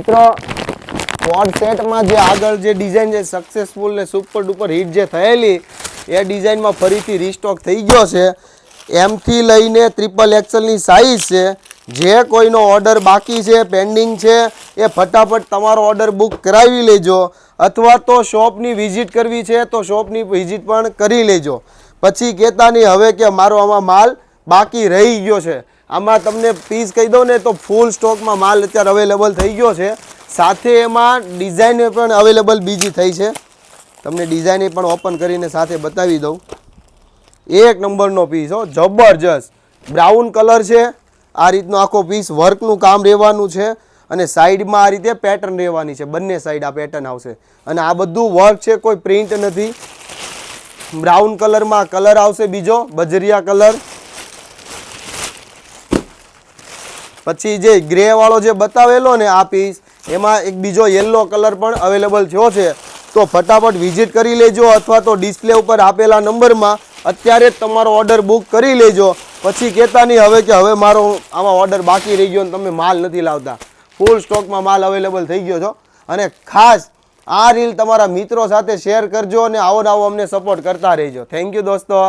મિત્રો કોડ જે આગળ જે ડિઝાઇન છે સક્સેસફુલ ને સુપર ડુપર હિટ જે થયેલી, એ ડિઝાઇનમાં ફરીથી રીસ્ટોક થઈ ગયો છે. એમથી લઈને ટ્રિપલ એક્સલની સાઇઝ છે. જે કોઈનો ઓર્ડર બાકી છે પેન્ડિંગ છે, એ ફટાફટ તમારો ઓર્ડર બુક કરાવી લેજો. અથવા તો શોપની વિઝિટ કરવી છે, તો શોપની વિઝિટ પણ કરી લેજો. પછી કહેતા નહીં હવે કે મારો આમાં માલ બાકી રહી ગયો છે. આમાં તમને પીસ કહી દઉં ને તો ફૂલ સ્ટોકમાં માલ અત્યારે અવેલેબલ થઈ ગયો છે. સાથે એમાં ડિઝાઇન પણ અવેલેબલ બીજી થઈ છે. તમને ડિઝાઇન પણ ઓપન કરીને સાથે બતાવી દઉં. એક નંબરનો પીસ હો, જબરજસ્ત. બ્રાઉન કલર છે. આ રીતનો આખો પીસ વર્કનું કામ રહેવાનું છે અને સાઈડમાં આ રીતે પેટર્ન રહેવાની છે. બંને સાઈડ આ પેટર્ન આવશે. અને આ બધું વર્ક છે, કોઈ પ્રિન્ટ નથી. બ્રાઉન કલરમાં કલર આવશે બીજો, બજરિયા કલર પછી જે ગ્રે વાળો જે બતાવેલો ને આ પીસ એમાં એક બીજો યલો કલર પણ અવેલેબલ થયો છે. તો ફટાફટ વિઝિટ કરી લેજો અથવા તો ડિસ્પ્લે ઉપર આપેલા નંબરમાં અત્યારે જ તમારો ઓર્ડર બુક કરી લેજો. પછી કહેતા નહીં હવે કે હવે મારો આમાં ઓર્ડર બાકી રહી ગયો અને તમે માલ નથી લાવતા. ફૂલ સ્ટોકમાં માલ અવેલેબલ થઈ ગયો છો. અને ખાસ આ રીલ તમારા મિત્રો સાથે શેર કરજો અને આવો ને આવો અમને સપોર્ટ કરતા રહેજો. થેન્ક યુ દોસ્તો.